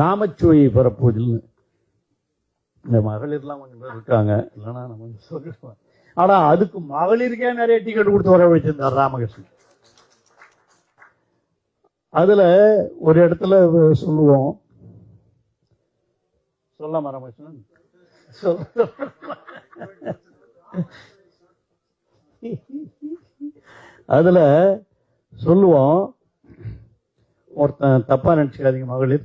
காமச்சுவையை பெறப்போதில்லை இந்த மகளிர்லாம் கொஞ்சம் பேர் இருக்காங்க. இல்லைன்னா நம்ம சொல்லிடுவோம் ஆனா அதுக்கு மகளிருக்கே நிறைய டிக்கெட் கொடுத்து வர வச்சிருந்தார் ராமகிருஷ்ணன். அதுல ஒரு இடத்துல சொல்லுவோம். சொல்லாம ராமகிருஷ்ணன்? சொல்ல அதுல சொல்லுவோம். ஒருத்தன் தப்பா நினைச்சுக்காதீங்க மகளிர்.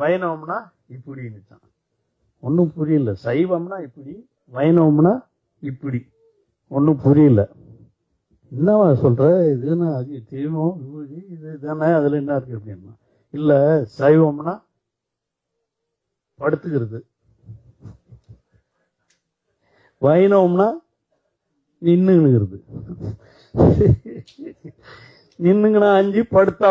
வைணவம்னா இப்படின்னுச்சான் ஒன்றும் புரியல. சைவம்னா இப்படி வைணவம்னா இப்படி. ஒன்றும் புரியல. என்னவா சொல்ற? இதுனா அது தெய்வம் விபூதி இது தானே அதுல என்ன இருக்கு அப்படின்னா இல்ல சைவம்னா படுத்துக்கிறது. வைணவம்னா நின்னுங்கிறது நின்னுங்கன்னா அஞ்சு படுத்தா